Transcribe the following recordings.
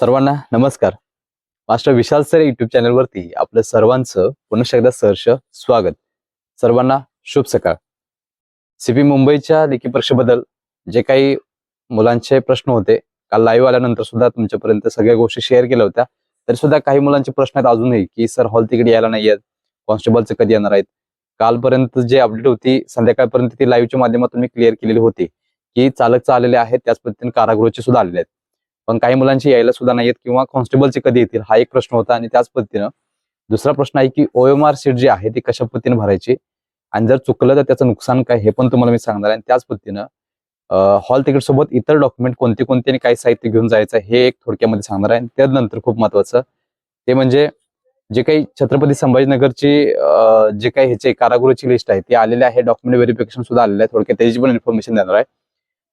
सर्वांना नमस्कार. मास्टर विशाल sir YouTube चॅनलवरती आपलं सर्वांचं पुन्हा एकदा सहर्ष स्वागत. सर्वांना शुभ सकाळ. सीपी मुंबईच्या लेखी परीक्षेबद्दल जे काही मुलांचे प्रश्न होते काल लाईव्ह आल्यानंतर सुद्धा तुमच्यापर्यंत सगळ्या गोष्टी शेअर केल्या होत्या. तरी सुद्धा काही मुलांचे प्रश्न आहेत अजूनही की सर हॉल तिकडे यायला नाही आहेत. कॉन्स्टेबलचे कधी येणार आहेत? कालपर्यंत जे अपडेट होती संध्याकाळपर्यंत ती लाईव्हच्या माध्यमातून मी क्लिअर केलेली होती की चालक आलेले आहेत त्याच पद्धतीने कारागृहाचे सुद्धा आलेले आहेत. पण काही मुलांची यायला सुद्धा नाहीयेत किंवा कॉन्स्टेबलचे कधी येतील हा एक प्रश्न होता आणि त्याच पद्धतीनं दुसरा प्रश्न आहे की ओएमआर सीट जी आहे ती कशा पद्धतीने भरायची? आणि जर चुकलं तर त्याचं नुकसान काय हे पण तुम्हाला मी सांगणार आहे. आणि त्याच पद्धतीनं हॉल तिकीट सोबत इतर डॉक्युमेंट कोणते कोणते आणि काय साहित्य घेऊन जायचं हे एक थोडक्यामध्ये सांगणार आहे. आणि त्यानंतर खूप महत्वाचं ते म्हणजे जे काही छत्रपती संभाजीनगरची जे काही ह्याचे कारागृहाची लिस्ट आहे ती आलेली आहे. डॉक्युमेंट व्हेरिफिकेशन सुद्धा आलेलं आहे. थोडक्यात त्याची पण इन्फॉर्मेशन देणार आहे.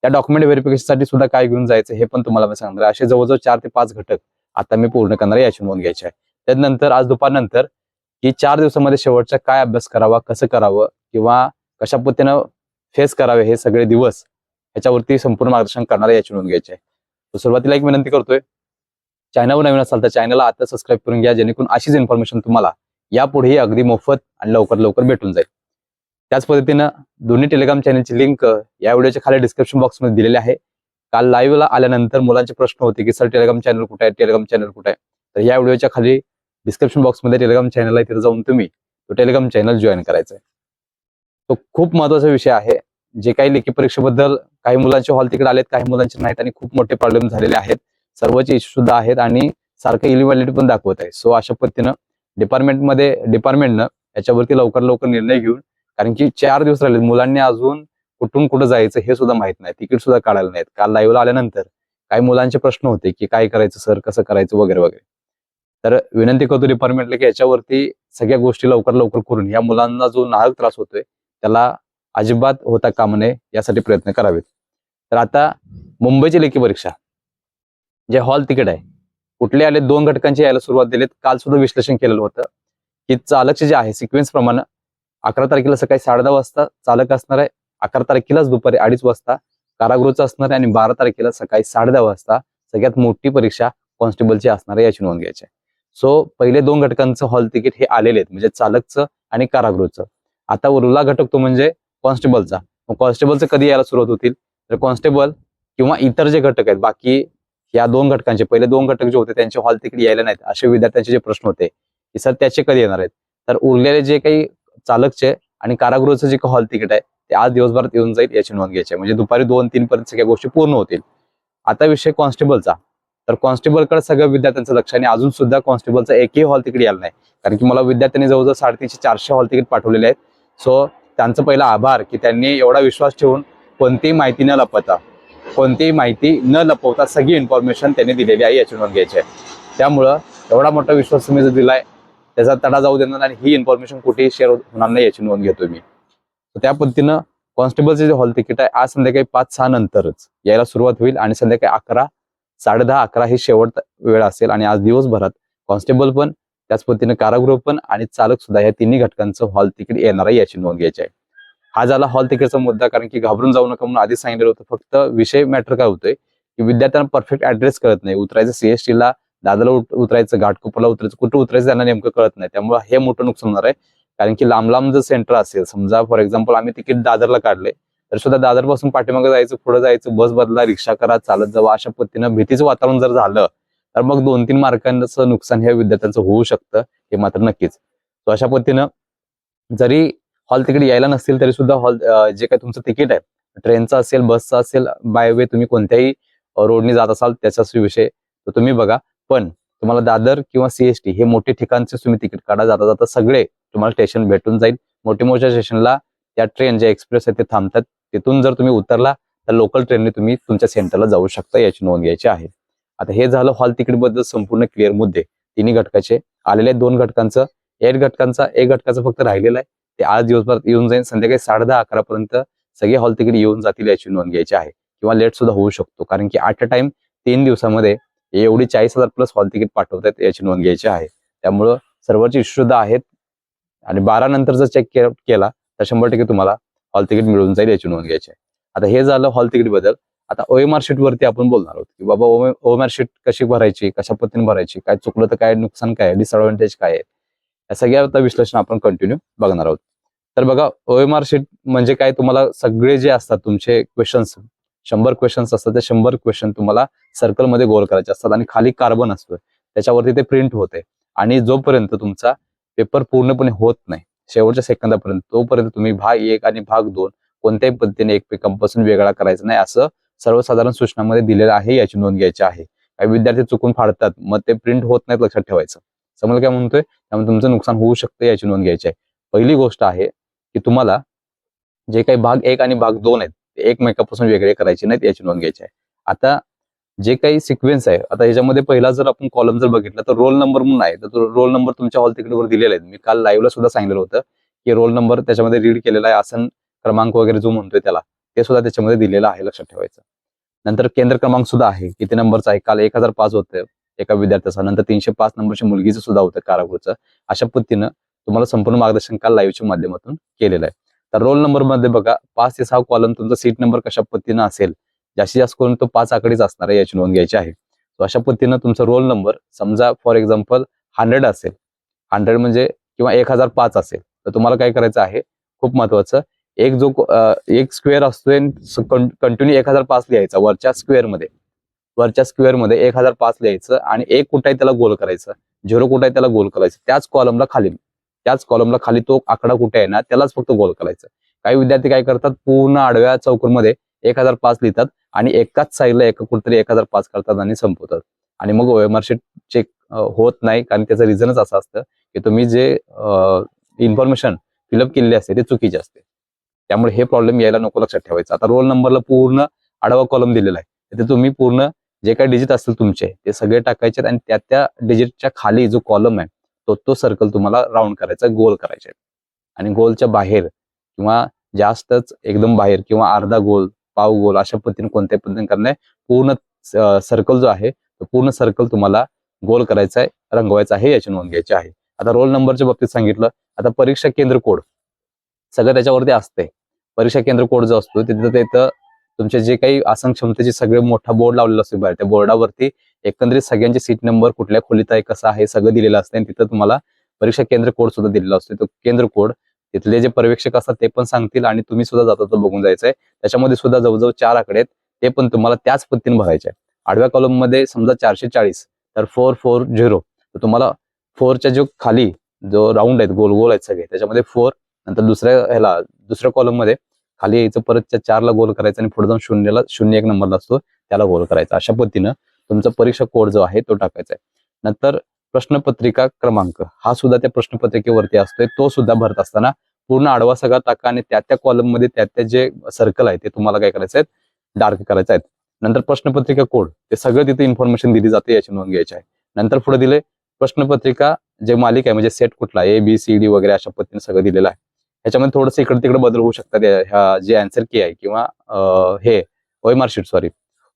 त्या डॉक्युमेंट व्हेरिफिकेशनसाठी सुद्धा काय घेऊन जायचं हे पण तुम्हाला मी सांगणार असे जवळजवळ चार ते पाच घटक आता मी पूर्ण करणार याची नोंद घ्यायची आहे. त्यानंतर आज दुपारनंतर की चार दिवसामध्ये शेवटचा काय अभ्यास करावा कसं करावं किंवा कशा पद्धतीनं फेस करावे हे सगळे दिवस याच्यावरती संपूर्ण मार्गदर्शन करणार याची नोंद घ्यायची आहे. सुरुवातीला एक विनंती करतोय चॅनलवर नवीन असाल तर चॅनलला आता सबस्क्राईब करून घ्या जेणेकरून अशीच इन्फॉर्मेशन तुम्हाला यापुढेही अगदी मोफत आणि लवकर लवकर भेटून जाईल. त्याच पद्धतीनं दोन्ही टेलिग्राम चॅनलची लिंक या व्हिडिओच्या खाली डिस्क्रिप्शन बॉक्समध्ये दिलेली आहे. काल लाईव्हला आल्यानंतर मुलांचे प्रश्न होते की सर टेलिग्राम चॅनल कुठे आहे? टेलिग्राम चॅनल कुठे आहे? तर या व्हिडिओच्या खाली डिस्क्रिप्शन बॉक्समध्ये टेलिग्राम चॅनल आहे तिथे जाऊन तुम्ही तो टेलिग्राम चॅनल जॉईन करायचा आहे तो खूप महत्त्वाचा विषय आहे. जे काही लेखी परीक्षेबद्दल काही मुलांचे हॉल तिकडे आलेत काही मुलांचे नाहीत आणि खूप मोठे प्रॉब्लेम झालेले आहेत. सर्वचे इश्यू सुद्धा आहेत आणि सारखं इलिव्हॅलिटी पण दाखवत आहे. सो अशा पद्धतीनं डिपार्टमेंटमध्ये डिपार्टमेंटनं याच्यावरती लवकर लवकर निर्णय घेऊन कारण की चार दिवस राहिले मुलांनी अजून कुठून कुठं जायचं हे सुद्धा माहीत नाही. तिकीट सुद्धा काढायला नाहीत. काल लाईव्हला आल्यानंतर काही मुलांचे प्रश्न होते की काय करायचं सर कसं करायचं वगैरे वगैरे. तर विनंती करतो डिपार्टमेंटला की याच्यावरती सगळ्या गोष्टी लवकर लवकर करून या मुलांना जो नाहक त्रास होतोय त्याला अजिबात होता कामा नये यासाठी प्रयत्न करावेत. तर आता मुंबईची लेखी परीक्षा. जे हॉल तिकीट आहे कुठले आले दोन घटकांची यायला सुरुवात दिलीत. काल सुद्धा विश्लेषण केलेलं होतं की चालकचे जे आहे सिक्वेन्स प्रमाणे अकरा तारखेला सकाळी साडे दहा वाजता चालक असणार आहे. अकरा तारखेलाच दुपारी अडीच वाजता कारागृहचं असणार आहे आणि बारा तारखेला सकाळी साडे दहा वाजता सगळ्यात मोठी परीक्षा कॉन्स्टेबलची असणार आहे याची नोंद घ्यायची आहे. सो पहिले दोन घटकांचं हॉल तिकीट हे आलेले आहेत म्हणजे चालकचं आणि कारागृहचं. आता उरला घटक तो म्हणजे कॉन्स्टेबलचा. मग कॉन्स्टेबलचं कधी यायला सुरुवात होतील? तर कॉन्स्टेबल किंवा इतर जे घटक आहेत बाकी या दोन घटकांचे पहिले दोन घटक जे होते त्यांचे हॉल तिकीट यायला नाहीत असे विद्यार्थ्यांचे जे प्रश्न होते की सर त्याचे कधी येणार आहेत? तर उरलेले जे काही चालकचे आणि कारागृहाचं जे हॉल तिकीट आहे ते आज दिवसभरात येऊन जाईल याची नोंद घ्यायची म्हणजे दुपारी दोन तीन पर्यंत सगळ्या गोष्टी पूर्ण होतील. आता विषय कॉन्स्टेबलचा. तर कॉन्स्टेबलकडे सगळ्या विद्यार्थ्यांचं लक्ष आणि अजून सुद्धा कॉन्स्टेबलचा एकही हॉल तिकीट यायला नाही. कारण की मला विद्यार्थ्यांनी जवळजवळ साडेतीनशे चारशे हॉल तिकीट पाठवलेले आहेत. सो त्यांचं पहिला आभार की त्यांनी एवढा विश्वास ठेवून कोणतीही माहिती न लपवता कोणतीही माहिती न लपवता सगळी इन्फॉर्मेशन त्यांनी दिलेली आहे याची नोंद घ्यायची आहे. त्यामुळं एवढा मोठा विश्वास तुम्ही जर दिलाय त्याचा तडा जाऊ देणार आणि ही इन्फॉर्मेशन कुठेही शेअर होणार नाही याची नोंद घेतो मी. त्या पद्धतीनं कॉन्स्टेबलचे जे हॉल तिकीट आहे आज संध्याकाळी पाच सहा नंतरच यायला सुरुवात होईल आणि संध्याकाळी अकरा साडे दहा अकरा ही शेवट वेळ असेल आणि आज दिवसभरात कॉन्स्टेबल पण त्याच पद्धतीने कारागृह पण आणि चालक सुद्धा या तिन्ही घटकांचं हॉल तिकीट येणार आहे याची नोंद घ्यायची आहे. हा झाला हॉल तिकीटचा मुद्दा कारण की घाबरून जाऊ नका म्हणून आधीच सांगितलं होतं फक्त विषय मॅटर काय होतोय की विद्यार्थ्यांना परफेक्ट ऍड्रेस कळत नाही. उतरायचं सीएसटीला दादाला दादरला उतरायचं घाटकोपरला उतरायचं कुठं उतरायचं त्यांना नेमकं कळत नाही. त्यामुळे हे मोठं नुकसान होणार आहे. कारण की लांब लांब जर सेंटर असेल समजा फॉर एक्झाम्पल आम्ही तिकीट दादरला काढले तर सुद्धा दादरपासून पाठीमागे जायचं पुढे जायचं बस बदला रिक्षा करा चालत जावं अशा पद्धतीनं भीतीचं वातावरण जर झालं तर मग दोन तीन मार्कांचं नुकसान ह्या विद्यार्थ्यांचं होऊ शकतं हे मात्र नक्कीच. तो अशा पद्धतीनं जरी हॉल तिकीट यायला नसतील तरी सुद्धा हॉल जे काही तुमचं तिकीट आहे ट्रेनचं असेल बसचं असेल बाय वे तुम्ही कोणत्याही रोडने जात असाल त्याचाच विषय तो तुम्ही बघा. पण तुम्हाला दादर किंवा सीएसटी हे मोठे ठिकाणचे तुम्ही तिकीट काढा. जाता जाता सगळे तुम्हाला स्टेशन भेटून जाईल. मोठे मोठ्या स्टेशनला त्या ट्रेन ज्या एक्सप्रेस आहेत ते थांबतात. तिथून जर तुम्ही उतरला तर लोकल ट्रेनने तुम्ही तुमच्या सेंटरला जाऊ शकता. याची नोंद घ्यायची आहे. आता हे झालं हॉल तिकीटबद्दल संपूर्ण क्लिअर मुद्दे. तिन्ही घटकाचे. आलेले दोन घटकांचं. एक घटकांचा एक घटकाचं फक्त राहिलेलं आहे. ते आज दिवसभर येऊन जाईल. संध्याकाळी साडे दहा अकरा पर्यंत सगळे हॉल तिकीट येऊन जातील याची नोंद घ्यायची आहे. किंवा लेट सुद्धा होऊ शकतो. कारण की ऍट अ टाइम तीन दिवसामध्ये एवढी चाळीस हजार प्लस हॉल तिकीट पाठवतात याची नोंद घ्यायची आहे. त्यामुळं सर्वचे इश्यू आहेत. आणि बारा नंतर जर चेक केला तर शंभर टक्के तुम्हाला हॉल तिकीट मिळून जाईल याची नोंद घ्यायची आहे. आता हे झालं हॉल तिकीटबद्दल आता ओएमआर शीट वरती आपण बोलणार आहोत की बाबा ओएमआर शीट कशी भरायची कशा पद्धतीने भरायची काय चुकलं तर काय नुकसान काय डिसएडव्हान्टेज काय आहे? या सगळ्या विश्लेषण आपण कंटिन्यू बघणार आहोत. तर बघा ओएमआर शीट म्हणजे काय? तुम्हाला सगळे जे असतात तुमचे क्वेश्चन्स शंभर क्वेश्चन्स असतात त्या शंभर क्वेश्चन तुम्हाला सर्कलमध्ये गोल करायचे असतात आणि खाली कार्बन असतो त्याच्यावरती ते प्रिंट होते. आणि जोपर्यंत तुमचा पेपर पूर्णपणे होत नाही शेवटच्या सेकंदापर्यंत तोपर्यंत तुम्ही भाग एक आणि भाग दोन कोणत्याही पद्धतीने एकमेकांपासून वेगळा करायचा नाही असं सर्वसाधारण सूचनामध्ये दिलेलं आहे याची नोंद घ्यायची आहे. काही विद्यार्थी चुकून फाडतात मग ते प्रिंट होत नाहीत लक्षात ठेवायचं. समजा काय म्हणतोय? त्यामुळे तुमचं नुकसान होऊ शकतं याची नोंद घ्यायची आहे. पहिली गोष्ट आहे की तुम्हाला जे काही भाग एक आणि भाग दोन आहेत एकमेकापासून वेगळे करायचे नाहीत याची नोंद घ्यायची आहे. आता जे काही सिक्वेन्स आहे आता ह्याच्यामध्ये पहिला जर आपण कॉलम जर बघितला तर रोल नंबर म्हणून आहे. तर तो रोल नंबर तुमच्या हॉल तिकीटवर दिलेला आहे. मी काल लाईव्हला सुद्धा सांगितलं होतं की रोल नंबर त्याच्यामध्ये रीड केलेला आहे. आसन क्रमांक वगैरे जो म्हणतोय त्याला ते सुद्धा त्याच्यामध्ये दिलेलं आहे लक्षात ठेवायचं. नंतर केंद्र क्रमांक सुद्धा आहे. किती नंबरचा आहे? काल एक हजार पाच होतं एका विद्यार्थ्याचा. नंतर तीनशे पाच नंबरची मुलगीचं सुद्धा होतं कारागृहचं. अशा पद्धतीनं तुम्हाला संपूर्ण मार्गदर्शन काल लाईव्हच्या माध्यमातून केलेलं आहे. तर रोल नंबरमध्ये बघा पाच ते सहा कॉलम तुमचा सीट नंबर कशा पद्धतीनं असेल जास्तीत जास्त करून तो पाच आकडीच असणार आहे याची नोंद घ्यायची आहे. अशा पद्धतीनं तुमचा रोल नंबर समजा फॉर एक्झाम्पल हंड्रेड असेल. हंड्रेड म्हणजे किंवा एक हजार पाच असेल. तर तुम्हाला काय करायचं आहे खूप महत्वाचं एक जो एक स्क्वेअर असतोय कंटिन्यू एक हजार पाच लिहायचा वरच्या स्क्वेअरमध्ये. वरच्या स्क्वेअरमध्ये एक हजार पाच लिहायचं आणि एक कुठं त्याला गोल करायचं. झिरो कुठं त्याला गोल करायचं. त्याच कॉलमला खाली. त्याच कॉलमला खाली तो आकडा कुठे आहे ना त्यालाच फक्त गोल करायचं. काही विद्यार्थी काय करतात पूर्ण आडव्या चौकोनमध्ये एक हजार पाच लिहितात आणि एकाच साईडला एका कुठेतरी एक हजार पाच करतात आणि संपवतात. आणि मग ओएमआरशीट चेक होत नाही कारण त्याचं रिझनच असं असतं की तुम्ही जे इन्फॉर्मेशन फिलअप केलेली असते ते चुकीचे असते. त्यामुळे हे प्रॉब्लेम यायला नको लक्षात ठेवायचं. आता रोल नंबरला पूर्ण आडवा कॉलम दिलेला आहे. तिथे तुम्ही पूर्ण जे काही डिजिट असतील तुमचे ते सगळे टाकायचे आणि त्या त्या डिजिटच्या खाली जो कॉलम आहे तो तो सर्कल तुम्हाला राऊंड करायचा गोल करायचा आहे. आणि गोलच्या बाहेर किंवा जास्तच एकदम बाहेर किंवा अर्धा गोल पाव गोल अशा पद्धतीने कोणत्याही पद्धतीने करणे पूर्ण सर्कल जो आहे तो पूर्ण सर्कल तुम्हाला गोल करायचा आहे रंगवायचा आहे याची नोंद घ्यायची आहे. आता रोल नंबरच्या बाबतीत सांगितलं आता परीक्षा केंद्र कोड. सगळं त्याच्यावरती असते परीक्षा केंद्र कोड जो असतो तिथं तिथं तुमचे जे काही आसन क्षमतेचे सगळे मोठा बोर्ड लावलेला असतो बाहेर त्या बोर्डावरती एकंदरीत सगळ्यांचे सीट नंबर कुठल्या खोलीत आहे कसं आहे सगळं दिलेलं असतं. आणि तिथं तुम्हाला परीक्षा केंद्र कोड सुद्धा दिलेला असतो. तो केंद्र कोड तिथले जे पर्यवेक्षक असतात ते पण सांगतील आणि तुम्ही सुद्धा जाता तो बघून जायचंय. त्याच्यामध्ये सुद्धा जवळजवळ चार आकडे आहेत. ते पण तुम्हाला त्याच पद्धतीने भरायचे आहे आडव्या कॉलममध्ये समजा चारशे चाळीस तर फोर फोर झिरो तर तुम्हाला फोरच्या जो खाली जो राऊंड आहेत गोल गोल आहेत सगळे त्याच्यामध्ये फोर नंतर दुसऱ्या ह्याला दुसऱ्या कॉलममध्ये खाली यायचं परत चारला गोल करायचं आणि पुढे जाऊन शून्यला शून्य एक नंबरला असतो त्याला गोल करायचा. अशा पद्धतीनं तुमचा परीक्षा कोड जो आहे तो टाकायचा आहे. नंतर प्रश्नपत्रिका क्रमांक हा सुद्धा त्या प्रश्नपत्रिकेवरती असतोय. तो सुद्धा भरत असताना पूर्ण आडवा सगळा टाका आणि त्या त्या कॉलममध्ये त्या त्या जे सर्कल आहे ते तुम्हाला काय करायचं आहे डार्क करायचं आहे नंतर प्रश्नपत्रिका कोड ते सगळं तिथे इन्फॉर्मेशन दिली जाते याची नोंद घ्यायची आहे. नंतर पुढे दिले प्रश्नपत्रिका जे मालिक आहे म्हणजे सेट कुठला ए बी सी डी वगैरे अशा पद्धतीने सगळं दिलेलं आहे. ह्याच्यामध्ये थोडंसं इकडे तिकडे बदल होऊ शकतात. ह्या जे अँसर की आहे किंवा हे होय शीट सॉरी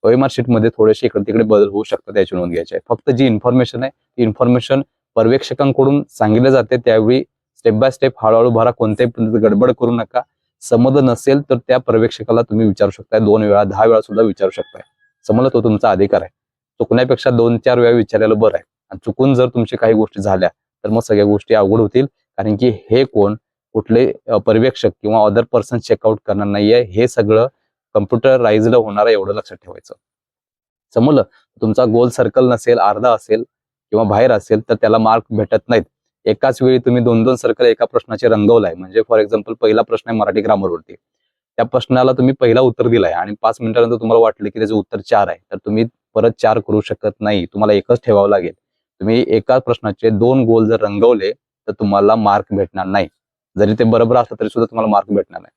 ओएमआरमध्ये थोडेसे इकडे तिकडे बदल होऊ शकतात याची नोंद घ्यायची आहे. फक्त जी इन्फॉर्मेशन आहे ती इन्फॉर्मेशन पर्यवेक्षकांकडून सांगितलं जाते. त्यावेळी स्टेप बाय स्टेप हळूहळू भरा. कोणत्याही पद्धतीत गडबड करू नका. समज नसेल तर त्या पर्यवेक्षकाला तुम्ही विचारू शकताय. दोन वेळा दहा वेळा सुद्धा विचारू शकताय. समजलं तो तुमचा अधिकार आहे. चुकण्यापेक्षा दोन चार वेळा विचारायला बरं आहे. आणि चुकून जर तुमच्या काही गोष्टी झाल्या तर मग सगळ्या गोष्टी अवघड होतील. कारण की हे कोण? कुठले पर्यवेक्षक किंवा अदर पर्सन चेकआउट करणार नाहीये. हे सगळं कम्प्युटराइज्ड होणार आहे एवढं लक्षात ठेवायचं. समजलं? तुमचा गोल सर्कल नसेल अर्धा असेल किंवा बाहेर असेल तर त्याला मार्क भेटत नाहीत. एकाच वेळी तुम्ही दोन दोन सर्कल एका प्रश्नाचे रंगवलाय. म्हणजे फॉर एक्झाम्पल पहिला प्रश्न आहे मराठी ग्रामरवरती. त्या प्रश्नाला तुम्ही पहिला उत्तर दिलाय आणि पाच मिनिटानंतर तुम्हाला वाटलं की त्याचं उत्तर चार आहे. तर तुम्ही परत चार करू शकत नाही. तुम्हाला एकच ठेवावं लागेल. तुम्ही एका प्रश्नाचे दोन गोल जर रंगवले तर तुम्हाला मार्क भेटणार नाही. जरी ते बरोबर असलं तरी सुद्धा तुम्हाला मार्क भेटणार नाही.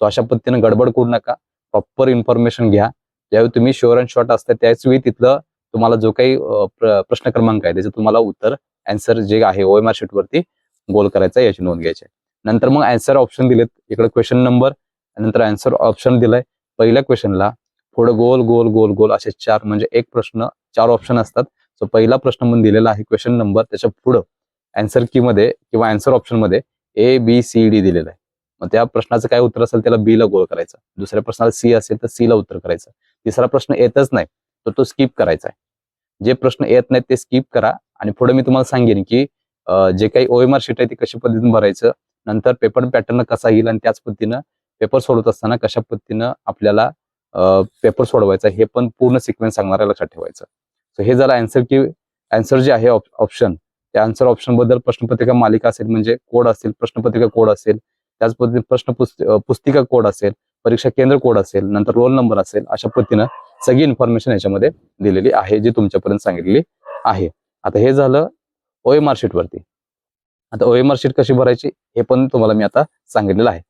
सो अशा पद्धतीने गडबड करू नका. प्रॉपर इन्फॉर्मेशन घ्या. ज्यावेळी तुम्ही शुअर अँड शॉर्ट असता त्याच वेळी तिथलं तुम्हाला जो काही प्रश्न क्रमांक आहे त्याचं तुम्हाला उत्तर अँसर जे आहे ओएमआर शीट वरती गोल करायचा याची नोंद घ्यायची नंतर मग अँसर ऑप्शन दिलेत. इकडे क्वेश्चन नंबर नंतर अँसर ऑप्शन दिलाय. पहिल्या क्वेश्चनला पुढं गोल गोल गोल गोल असे चार म्हणजे एक प्रश्न चार ऑप्शन असतात. सो पहिला प्रश्न म्हणून दिलेला आहे क्वेश्चन नंबर त्याच्या पुढं अँसर की मध्ये किंवा अँसर ऑप्शनमध्ये ए बी सी डी दिलेलं आहे. मग त्या प्रश्नाचं काय उत्तर असेल त्याला बी ला गोल करायचं. दुसऱ्या प्रश्नाला सी असेल तर सी ला उत्तर करायचं. तिसरा प्रश्न येतच नाही तर तो स्किप करायचा आहे. जे प्रश्न येत नाहीत ते स्किप करा. आणि पुढे मी तुम्हाला सांगेन की जे काही ओएमआर शीट आहे ती कशा पद्धतीने भरायचं नंतर पेपर पॅटर्न कसा येईल आणि त्याच पद्धतीनं पेपर सोडवत असताना कशा पद्धतीनं आपल्याला पेपर सोडवायचा हे पण पूर्ण सिक्वेन्स सांगणार आहे लक्षात ठेवायचं. सो हे झालं आन्सर की आन्सर जे आहे ऑप्शन त्या आन्सर ऑप्शनबद्दल प्रश्नपत्रिका मालिका असेल म्हणजे कोड असेल प्रश्नपत्रिका कोड असेल त्याच पद्धतीने प्रश्न पुस्तिका कोड असेल परीक्षा केंद्र कोड असेल नंतर रोल नंबर असेल अशा पद्धतीनं सगळी इन्फॉर्मेशन याच्यामध्ये दिलेली आहे जी तुमच्यापर्यंत सांगितलेली आहे. आता हे झालं ओएमआर शीट वरती. आता ओएमआर शीट कशी भरायची हे पण तुम्हाला मी आता सांगितलेलं आहे.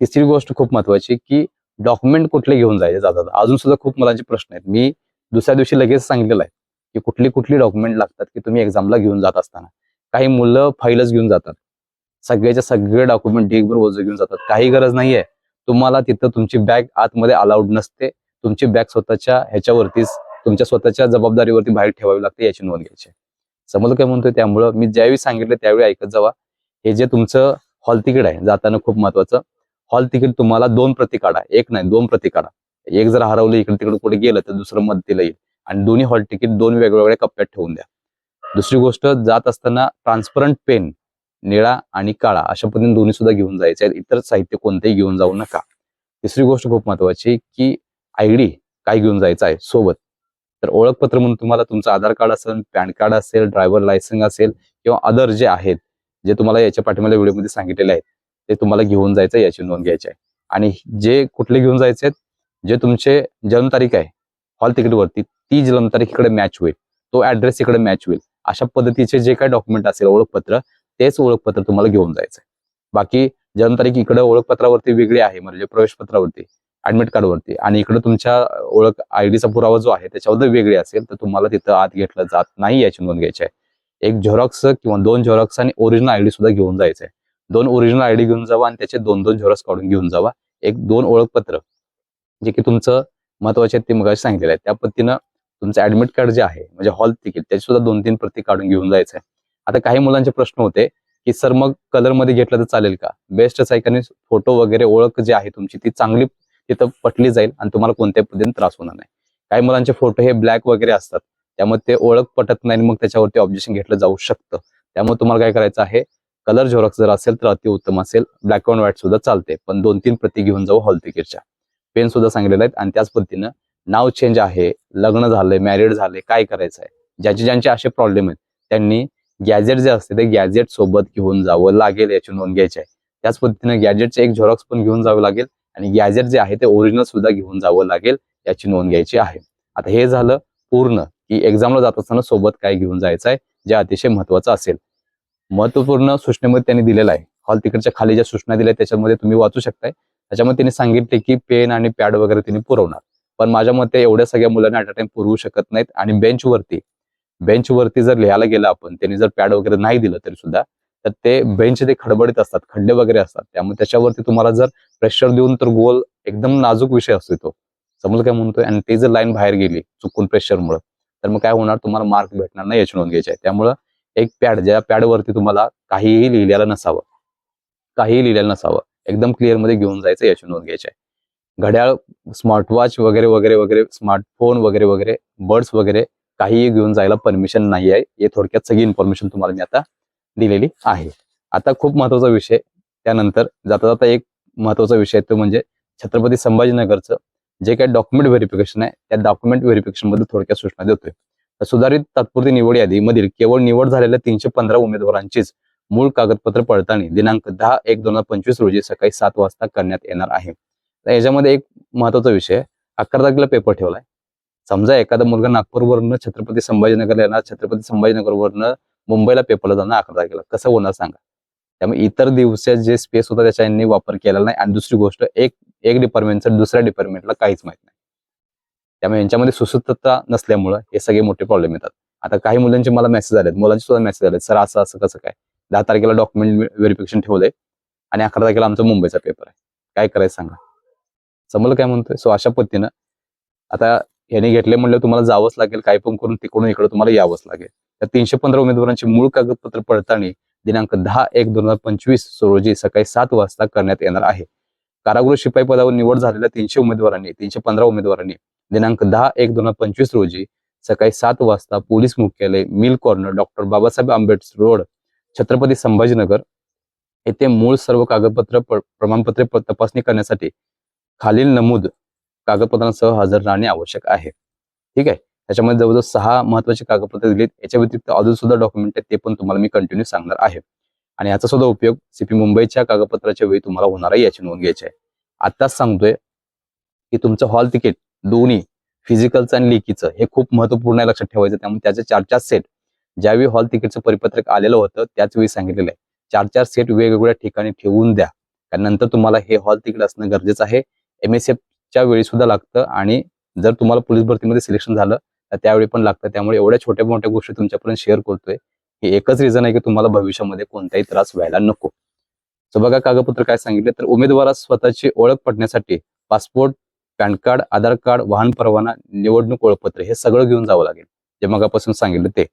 तिसरी गोष्ट खूप महत्वाची की डॉक्युमेंट कुठले घेऊन जायचे जातात. अजून सुद्धा खूप मुलांचे प्रश्न आहेत. मी दुसऱ्या दिवशी लगेच सांगितलेलं आहे की कुठली कुठली डॉक्युमेंट लागतात की तुम्ही एक्झामला घेऊन जात असताना. काही मुलं फाईलच घेऊन जातात. सगळ्याच्या सगळे डॉक्युमेंट ढीगभर ओझं घेऊन जातात. काही गरज नाहीये. तुम्हाला तिथं तुमची बॅग आतमध्ये अलाउड नसते. तुमची बॅग स्वतःच्या ह्याच्यावरतीच तुमच्या स्वतःच्या जबाबदारीवरती बाहेर ठेवावी लागते याची नोंद घ्यायची समजलं काय म्हणतोय त्यामुळं मी ज्यावेळी सांगितलं त्यावेळी ऐकत जावा. हे जे तुमचं हॉल तिकीट आहे जाताना खूप महत्वाचं. हॉल तिकीट तुम्हाला दोन प्रती काढा. एक नाही दोन प्रती काढा. एक जर हरवलं इकडे तिकडे कुठे गेलं तर दुसरं मदतीला येईल. आणि दोन्ही हॉल तिकीट दोन वेगवेगळ्या कप्प्यात ठेवून द्या. दुसरी गोष्ट जात असताना ट्रान्सपरंट पेन निळा आणि काळा अशा पद्धतीने दोन्ही सुद्धा घेऊन जायचे आहेत. इतर साहित्य कोणतेही घेऊन जाऊ नका. तिसरी गोष्ट खूप महत्वाची की आयडी काय घेऊन जायचं आहे सोबत. तर ओळखपत्र म्हणून तुम्हाला तुमचं आधार कार्ड असेल पॅन कार्ड असेल ड्रायव्हर लायसन्स असेल किंवा अदर जे आहेत जे तुम्हाला याच्या पाठीमाला व्हिडिओमध्ये सांगितलेले आहेत ते तुम्हाला घेऊन जायचं आहे, याची नोंद घ्यायची आहे. आणि जे कुठले घेऊन जायचे आहेत जे तुमचे जन्मतारीख आहे हॉल तिकीटवरती ती जन्मतारीख इकडे मॅच होईल. तो ऍड्रेस इकडे मॅच होईल. अशा पद्धतीचे जे काही डॉक्युमेंट असेल ओळखपत्र तेच ओळखपत्र तुम्हाला घेऊन जायचंय. बाकी जन्मतारीख इकडे ओळखपत्रावरती वेगळी आहे म्हणजे प्रवेशपत्रावरती ऍडमिट कार्डवरती आणि इकडे तुमच्या ओळख आयडीचा पुरावा जो आहे त्याच्यावर वेगळी असेल तर तुम्हाला तिथं आत घेतलं जात नाही याची नोंद घ्यायची आहे. एक झेरॉक्स किंवा दोन झेरॉक्स आणि ओरिजिनल आयडी सुद्धा घेऊन जायचंय. दोन ओरिजिनल आयडी घेऊन जावा आणि त्याचे दोन दोन झेरॉक्स काढून घेऊन जावा. एक दोन ओळखपत्र जे की तुमचं महत्त्वाचे आहेत ते मग सांगितलेलं आहे त्या पद्धतीनं तुमचं ऍडमिट कार्ड जे आहे म्हणजे हॉल तिकीट त्याची सुद्धा दोन तीन प्रती काढून घेऊन जायचं आहे आता काही मुलांचे प्रश्न होते की सर मग कलरमध्ये घेतलं तर चालेल का? बेस्टच आहे कारण फोटो वगैरे ओळख जी आहे तुमची ती चांगली तिथं पटली जाईल आणि तुम्हाला कोणत्याही पद्धतीने त्रास होणार नाही. काही मुलांचे फोटो हे ब्लॅक वगैरे असतात त्यामुळे ते ओळख पटत नाही मग त्याच्यावरती ऑब्जेक्शन घेतलं जाऊ शकतं. त्यामुळे तुम्हाला काय करायचं आहे कलर झेरॉक्स जर असेल तर अतिउत्तम असेल ब्लॅक अँड व्हाईट सुद्धा चालते पण दोन तीन प्रती घेऊन जाऊ हॉल तिकीटच्या पेन सुद्धा सांगितलेले आहेत आणि त्याच पद्धतीनं नाव चेंज आहे लग्न झालंय मॅरिड झाले काय करायचं आहे? ज्याचे ज्यांचे असे प्रॉब्लेम आहेत त्यांनी गॅजेट जे असते ते गॅजेट सोबत घेऊन जावं लागेल याची नोंद घ्यायची आहे. त्याच पद्धतीने गॅजेटचे एक झेरॉक्स पण घेऊन जावं लागेल आणि गॅजेट जे आहे ते ओरिजिनल सुद्धा घेऊन जावं लागेल याची नोंद घ्यायची आहे. आता हे झालं पूर्ण की एक्झामला जात असताना सोबत काय घेऊन जायचं आहे जे अतिशय महत्वाचं असेल. महत्त्वपूर्ण सूचनेमध्ये त्यांनी दिलेलं आहे. हॉल तिकडच्या खाली ज्या सूचना दिल्या त्याच्यामध्ये तुम्ही वाचू शकताय. त्याच्यामध्ये त्यांनी सांगितले की पेन आणि पॅड वगैरे त्यांनी पुरवणार. पण माझ्या मते एवढ्या सगळ्या मुलांना ॲट अ टाइम पुरवू शकत नाहीत आणि बेंचवरती बेंचवरती जर लिहायला गेलं आपण त्यांनी जर पॅड वगैरे नाही दिलं तरी सुद्धा तर ते बेंच ते खडबडीत असतात खड्डे वगैरे असतात. त्यामुळे त्याच्यावरती तुम्हाला जर प्रेशर देऊन तर गोल एकदम नाजूक विषय असतो तो. समजलं काय म्हणतोय? आणि ते जर लाईन बाहेर गेली चुकून प्रेशरमुळे तर मग काय होणार? तुम्हाला मार्क भेटणार नाही याची नोंद घ्यायची. आहे त्यामुळं एक पॅड ज्या पॅडवरती तुम्हाला काहीही लिहिलेलं नसावं काहीही लिहिलेलं नसावं एकदम क्लिअरमध्ये घेऊन जायचं याची नोंद घ्यायची आहे घड्याळ स्मार्ट वॉच वगैरे वगैरे वगैरे स्मार्टफोन वगैरे वगैरे बर्ड्स वगैरे काहीही घेऊन जायला परमिशन नाही आहे. हे थोडक्यात सगळी इन्फॉर्मेशन तुम्हाला मी आता दिलेली आहे. आता खूप महत्त्वाचा विषय त्यानंतर जाता जाता एक महत्त्वाचा विषय तो म्हणजे छत्रपती संभाजीनगरचं जे काही डॉक्युमेंट व्हेरिफिकेशन आहे त्या डॉक्युमेंट व्हेरिफिकेशनमध्ये थोडक्यात सूचना देतोय. तर सुधारित तात्पुरती निवड यादीमधील केवळ निवड झालेल्या तीनशे पंधरा उमेदवारांचीच मूळ कागदपत्र पडताळणी दिनांक दहा एक दोन हजार पंचवीस रोजी सकाळी सात वाजता करण्यात येणार आहे. तर याच्यामध्ये एक महत्त्वाचा विषय अकरा तारखेला पेपर ठेवलाय. समजा एखादा मुलगा नागपूरवरनं छत्रपती संभाजीनगरला येणार छत्रपती संभाजीनगरवरनं मुंबईला पेपरला जाणार अकरा तारखेला. कसं होणार सांगा. त्यामुळे इतर दिवसात जे स्पेस होता त्याच्या यांनी वापर केलेला नाही. आणि दुसरी गोष्ट एक एक डिपार्टमेंटचं दुसऱ्या डिपार्टमेंटला काहीच माहीत नाही. त्यामुळे यांच्यामध्ये सुसूत्रता नसल्यामुळं हे सगळे मोठे प्रॉब्लेम येतात. आता काही मुलांचे मला मेसेज आलेत मुलांचे सुद्धा मेसेज आलेत सर असं असं कसं काय? दहा तारखेला डॉक्युमेंट व्हेरिफिकेशन ठेवलंय आणि अकरा तारखेला आमचा मुंबईचा पेपर आहे. काय करायचं सांगा. समजलं काय म्हणतोय? सो अशा पद्धतीनं आता यांनी घेतले म्हणलं तुम्हाला जावंच लागेल काय पण करून तिकडून इकडे तुम्हाला यावंच लागेल. तर तीनशे पंधरा उमेदवारांची मूळ कागदपत्र पडताळणी दिनांक दहा एक दोन हजार पंचवीस रोजी सकाळी सात वाजता करण्यात येणार आहे. कारागृह शिपाई पदावर निवड झालेल्या तीनशे उमेदवारांनी तीनशे पंधरा उमेदवारांनी दिनांक दहा एक दोन हजार पंचवीस रोजी सकाळी सात वाजता पोलीस मुख्यालय Mill Corner doctor Babasaheb Ambedkar road Chhatrapati Sambhajinagar येथे मूळ सर्व कागदपत्र प्रमाणपत्रे तपासणी करण्यासाठी खालील नमूद कागदपत्रांसह हजर राहणे आवश्यक आहे. ठीक आहे? त्याच्यामध्ये जवळजवळ सहा महत्त्वाचे कागदपत्र दिलेत. याच्या व्यतिरिक्त अजून सुद्धा डॉक्युमेंट आहेत ते पण तुम्हाला मी कंटिन्यू सांगणार आहे. आणि याचा सुद्धा उपयोग सीपी मुंबईच्या कागदपत्राच्या वेळी तुम्हाला होणार आहे याची नोंद घ्यायची आहे. आत्ताच सांगतोय की तुमचं हॉल तिकीट दोन्ही फिजिकलचं आणि लेखीचं हे खूप महत्त्वपूर्ण आहे लक्षात ठेवायचं. त्यामुळे त्याचे चार चार सेट ज्यावेळी हॉल तिकीटचं परिपत्रक आलेलं होतं त्याच वेळी सांगितलेलं आहे. चार चार सेट वेगवेगळ्या ठिकाणी ठेवून द्या. कारण नंतर तुम्हाला हे हॉल तिकीट असणं गरजेचं आहे. एम एस एफ च्या वेळी सुद्धा लागतं आणि जर तुम्हाला पोलीस भरतीमध्ये सिलेक्शन झालं तर त्यावेळी पण लागतं. त्यामुळे एवढ्या छोट्या मोठ्या गोष्टी तुमच्यापर्यंत शेअर करतोय. हे एकच रिझन आहे की तुम्हाला भविष्यामध्ये कोणताही त्रास व्हायला नको. सो बघा कागदपत्र काय सांगितले? तर उमेदवारास स्वतःची ओळख पटण्यासाठी passport PAN card Aadhaar card वाहन परवाना निवडणूक ओळखपत्र हे सगळं घेऊन जावं लागेल. जे मगापासून सांगितलं ते.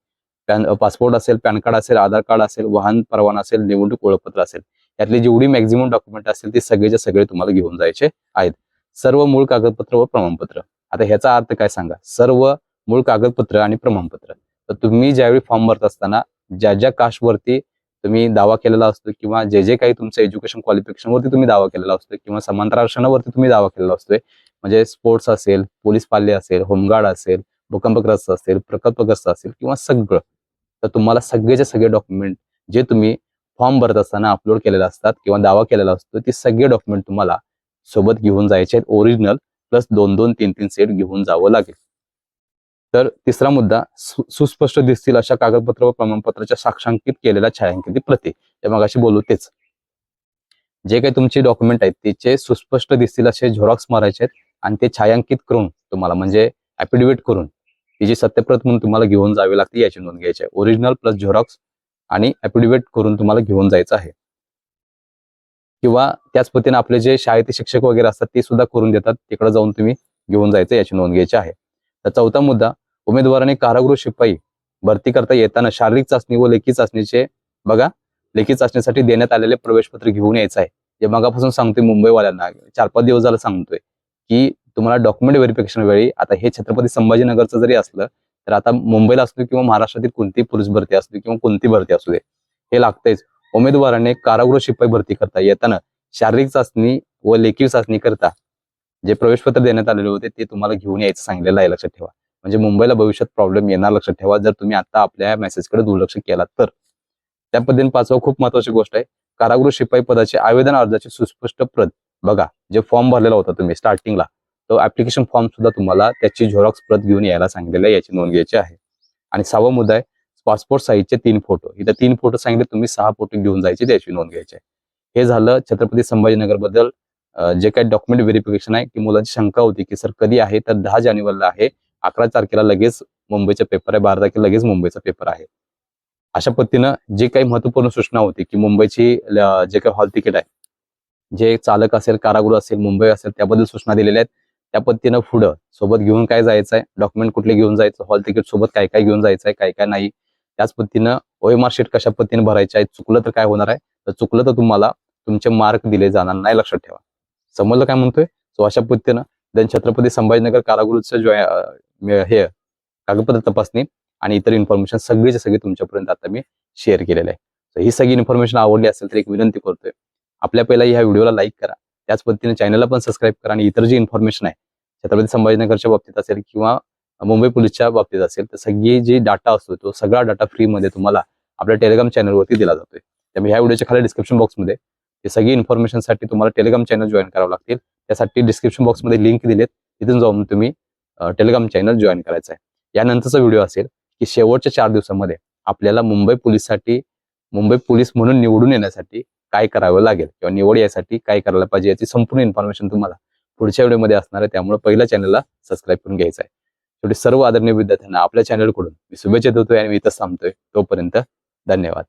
पॅन पासपोर्ट असेल पॅन कार्ड असेल आधार कार्ड असेल वाहन परवाना असेल निवडणूक ओळखपत्र असेल. यातली जेवढी मॅक्झिमम डॉक्युमेंट असेल ते सगळेचे सगळे तुम्हाला घेऊन जायचे आहेत. सर्व मूळ कागदपत्र व प्रमाणपत्र. आता ह्याचा अर्थ काय सांगा? सर्व मूळ कागदपत्र आणि प्रमाणपत्र. तर तुम्ही ज्यावेळी फॉर्म भरत असताना ज्या ज्या कास्टवरती तुम्ही दावा केलेला असतो किंवा जे जे काही तुमचं एज्युकेशन क्वालिफिकेशन वरती तुम्ही दावा केलेला असतो किंवा समांतर आरक्षणावरती तुम्ही दावा केलेला असतोय म्हणजे स्पोर्ट्स असेल पोलीस पाल्य असेल होमगार्ड असेल भूकंपग्रस्त असेल प्रकल्पग्रस्त असेल किंवा सगळं तर तुम्हाला सगळेचे सगळे डॉक्युमेंट जे तुम्ही फॉर्म भरत असताना अपलोड केलेले असतात किंवा दावा केलेला असतो ते सगळे डॉक्युमेंट तुम्हाला सोबत घेऊन जायचे आहेत. ओरिजिनल प्लस दोन दोन तीन तीन सेट घेऊन जावं लागेल. तर तिसरा मुद्दा सु- सुस्पष्ट दिसतील अशा कागदपत्र व प्रमाणपत्राच्या साक्षांकित केलेल्या छायांकित प्रती. ते मग अशी बोलू तेच. जे काही तुमचे डॉक्युमेंट आहेत त्याचे सुस्पष्ट दिसतील असे झेरॉक्स मारायचे आहेत आणि ते छायांकित करून तुम्हाला म्हणजे ऍफिडेव्हिट करून तिची सत्यप्रत म्हणून तुम्हाला घेऊन जावी लागते याची नोंद घ्यायची आहे. ओरिजिनल प्लस झेरॉक्स आणि ऍफिडेव्हिट करून तुम्हाला घेऊन जायचं आहे. किंवा त्याच पद्धतीने आपले जे शाळेतील शिक्षक वगैरे असतात ते सुद्धा करून देतात. तिकडे जाऊन तुम्ही घेऊन जायचं याची नोंद घ्यायची आहे. तर चौथा मुद्दा उमेदवाराने कारागृह शिपाई भरती करता येताना शारीरिक चाचणी व लेखी चाचणीचे बघा लेखी चाचणीसाठी देण्यात आलेले प्रवेशपत्र घेऊन यायचं आहे. जे मगापासून सांगतोय मुंबईवाल्यांना चार पाच दिवस झालं सांगतोय की तुम्हाला डॉक्युमेंट व्हेरिफिकेशन वेळी आता हे छत्रपती संभाजीनगरचं जरी असलं तर आता मुंबईला असू किंवा महाराष्ट्रातील कोणती पुरुष भरती असू किंवा कोणती भरती असू दे हे लागतंयच. उमेदवाराने कारागृह शिपाई भरती करता येताना शारीरिक चाचणी व लेखी चाचणी करता जे प्रवेशपत्र देण्यात आलेले होते ते तुम्हाला घेऊन यायचं सांगलेलं आहे लक्षात ठेवा. म्हणजे मुंबईला भविष्यात प्रॉब्लेम येणार लक्षात ठेवा. जर तुम्ही आता आपल्या मेसेजकडे दुर्लक्ष केला तर. त्या पद्धतीने पाचवा खूप महत्वाची गोष्ट आहे. कारागृह शिपाई पदाचे आवेदन अर्जाची सुस्पष्ट प्रत बघा. जे फॉर्म भरलेला होता तुम्ही स्टार्टिंगला तो ऍप्लिकेशन फॉर्म सुद्धा तुम्हाला त्याची झेरॉक्स प्रत घेऊन यायला सांगितलेलं आहे याची नोंद घ्यायची आहे. आणि सहावा मुद्दा आहे पासपोर्ट साईजचे तीन फोटो इथं तीन फोटो सांगितले तुम्ही सहा फोटो घेऊन जायचे त्याची नोंद घ्यायची हे झालं छत्रपती संभाजीनगरबद्दल जे काही डॉक्युमेंट व्हेरिफिकेशन आहे की मुलांची शंका होती की सर कधी आहे? तर दहा जानेवारीला आहे. अकरा तारखेला लगेच मुंबईचा पेपर आहे. बारा तारखेला लगेच मुंबईचा पेपर आहे. अशा पद्धतीनं जे काही महत्त्वपूर्ण सूचना होती की मुंबईची जे काही हॉल तिकीट आहे जे चालक असेल कारागृह असेल मुंबई असेल त्याबद्दल सूचना दिलेल्या आहेत. त्या पद्धतीनं पुढं सोबत घेऊन काय जायचं आहे डॉक्युमेंट कुठले घेऊन जायचं? हॉल तिकीट सोबत काय काय घेऊन जायचं आहे काय काय नाही? त्याच पद्धतीनं ओ एम आर शीट कशा पद्धतीने भरायची आहे चुकलं तर काय होणार आहे? तर चुकलं तर तुम्हाला तुमचे मार्क दिले जाणार नाही लक्षात ठेवा. समजलं काय म्हणतोय? सो अशा पद्धतीनं देन छत्रपती संभाजीनगर कारागृहचं जो हे कागदपत्र तपासणी आणि इतर इन्फॉर्मेशन सगळीच्या सगळी तुमच्यापर्यंत आता मी शेअर केलेलं आहे. तर ही सगळी इन्फॉर्मेशन आवडली असेल तर एक विनंती करतोय. आपल्या पहिला ह्या व्हिडिओला लाईक करा. त्याच पद्धतीने चॅनलला पण सबस्क्राईब करा आणि इतर जी इन्फॉर्मेशन आहे छत्रपती संभाजीनगरच्या बाबतीत असेल किंवा मुंबई पोलीसच्या बाबतीत असेल तर सगळी जी डाटा असतो तो सगळा डाटा फ्रीमध्ये तुम्हाला आपल्या टेलिग्राम चॅनलवरती दिला जातोय. त्यामुळे ह्या व्हिडिओच्या खाली डिस्क्रिप्शन बॉक्समध्ये ते सगळी इन्फॉर्मेशनसाठी तुम्हाला टेलिग्राम चॅनल जॉईन करावं लागतील. त्यासाठी डिस्क्रिप्शन बॉक्समध्ये लिंक दिलेत. तिथून जाऊन तुम्ही टेलिग्राम चॅनल जॉईन करायचं आहे. यानंतरचा व्हिडिओ असेल की शेवटच्या चार दिवसामध्ये आपल्याला मुंबई पोलीससाठी मुंबई पोलीस म्हणून निवडून येण्यासाठी काय करावं लागेल किंवा निवड यासाठी काय करायला पाहिजे याची संपूर्ण इन्फॉर्मेशन तुम्हाला पुढच्या व्हिडिओमध्ये असणार आहे. त्यामुळे पहिल्या चॅनलला सबस्क्राईब करून घ्यायचं आहे. सर्व आदरणीय विद्यार्थ्यांना आपल्या चॅनलकडून मी शुभेच्छा देतोय आणि मी इथं थांबतोय. तोपर्यंत धन्यवाद.